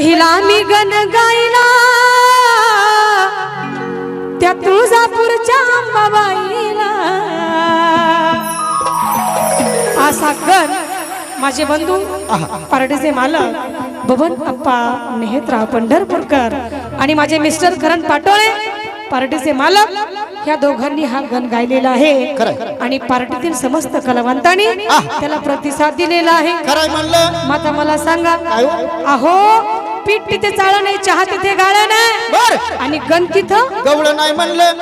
पहिला मी गण गायला. त्या तुळजापूरच्या अंबाबाईला असा गण माझे बंधू पार्टीचे मालक बबन अप्पा मेहतराव पंढरपूरकर आणि माझे मिस्टर करण पाटोळे पार्टीचे मालक ह्या दोघांनी हा गण गायलेला आहे. आणि पार्टीतील समस्त कलावंतांनी त्याला प्रतिसाद दिलेला आहे. माता मला सांगा हो? अहो पीठ तिथे चाळ नाही चहा तिथे गाळ नाही बर. आणि गण तिथं? गवळण नाही म्हणलं.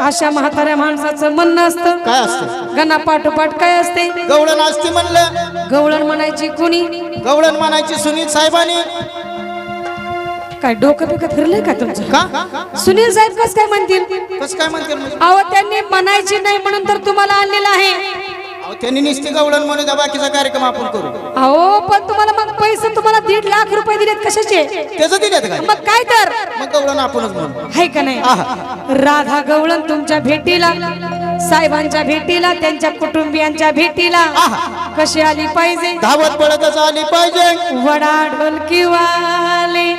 अशा म्हाताऱ्या माणसाचं म्हणणं असतं. काय असतं? गणा पाठोपाठ काय असते? गवळण असते म्हणलं. गवळण म्हणायची कुणी? गवळण म्हणायची सुनील साहेबांनी. काय डोकं पिकं फिरलंय का तुमचं? का? सुनील साहेब कस काय म्हणतील? कस काय म्हणते म्हणजे? अहो त्यांनी म्हणायची नाही म्हणून तर तुम्हाला आणलेलं आहे. त्यांनी नुसती गवळण म्हणून बाकीचा कार्यक्रम आपण करू. अहो पण तुम्हाला मग पैसे तुम्हाला दीड लाख रुपये दिलेत कशाचे? त्याचं दिल्यात काय मग काय तर? मग गवळण आपणच म्हणू. आहे का नाही? राधा गवळण तुमच्या भेटीला साहेबांच्या भेटीला त्यांच्या कुटुंबियांच्या भेटीला. कशी आली पाहिजे? धावत पळतच आली पाहिजे. वडा ढोलकी वाले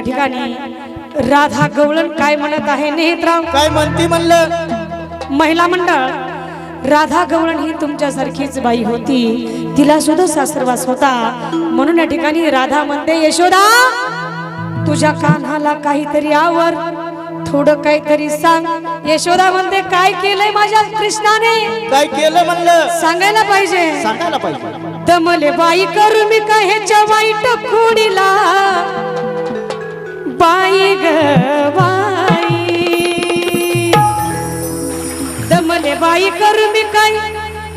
या ठिकाणी राधा गवळण काय म्हणत आहे? नेहतराव काय म्हणती म्हणलं? महिला मंडळ राधा गवळण ही तुमच्यासारखीच बाई होती. तिला सुद्धा सासरवास होता. म्हणून या ठिकाणी राधा म्हणते यशोदा तुझ्या कान्हाला काहीतरी आवर. थोडं काहीतरी सांग. यशोदा म्हणते काय केलंय माझ्या कृष्णाने? काय केलं म्हणलं? सांगायला पाहिजे. सांगायला पाहिजे. दमले बाई करू मी काय ह्याच्या वाईट खोडीला? बाई ग बाई. दमले बाई करू मी काय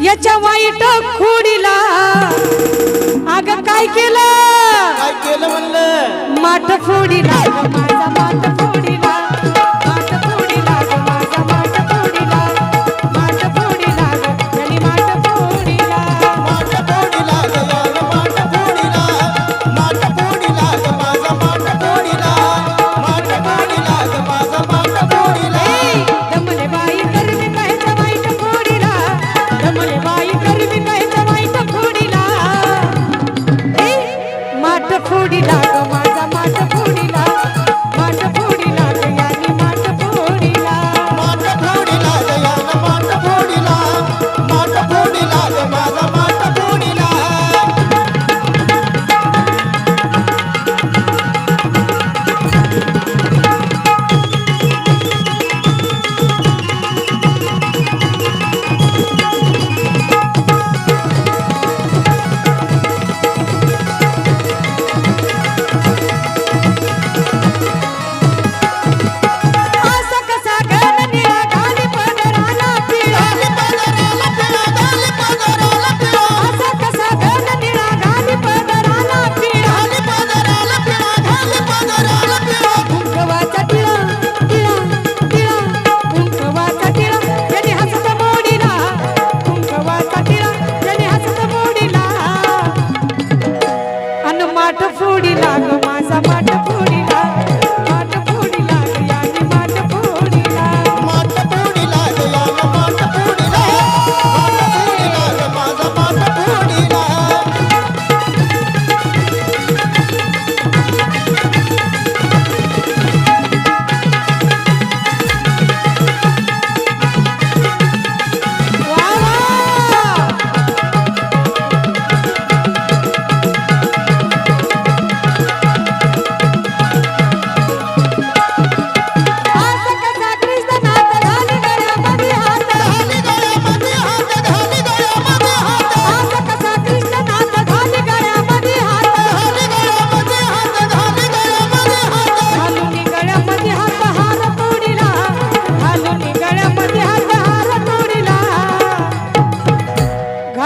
याच्या वाईट खोडीला. अग काय केलं? काय केलं म्हणलं? माठ फोडीला.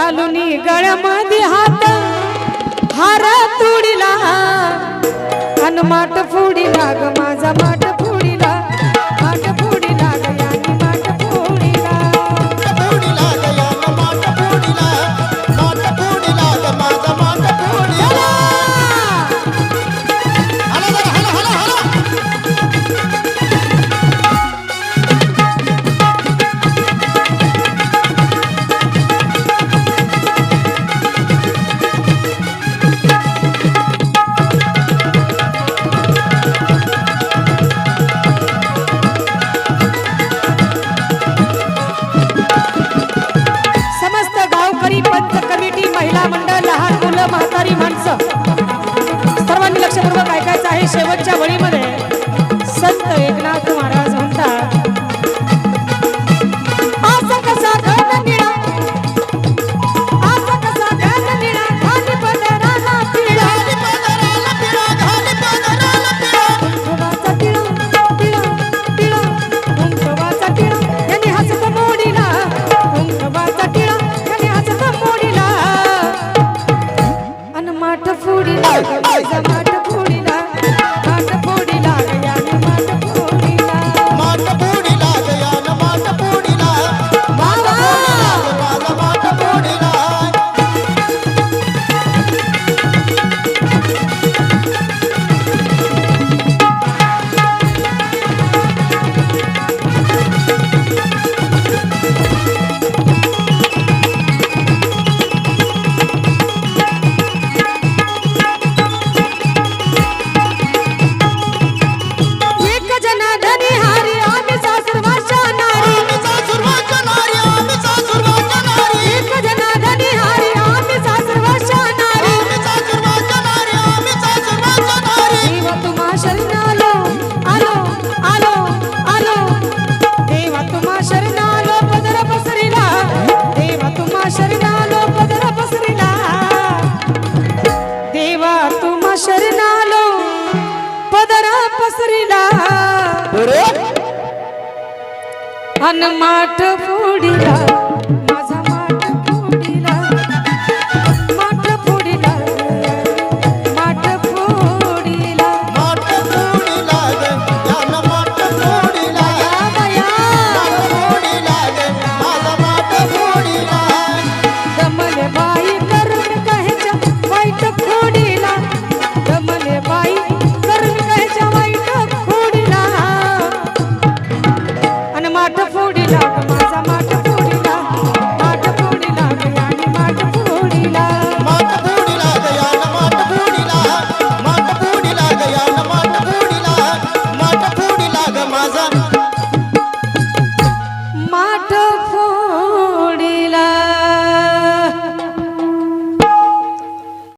घालून गळ्यामध्ये हात. हार तुडीला हनुमात फुडी लाग माझा माट মন মাঠ পুড়িয়া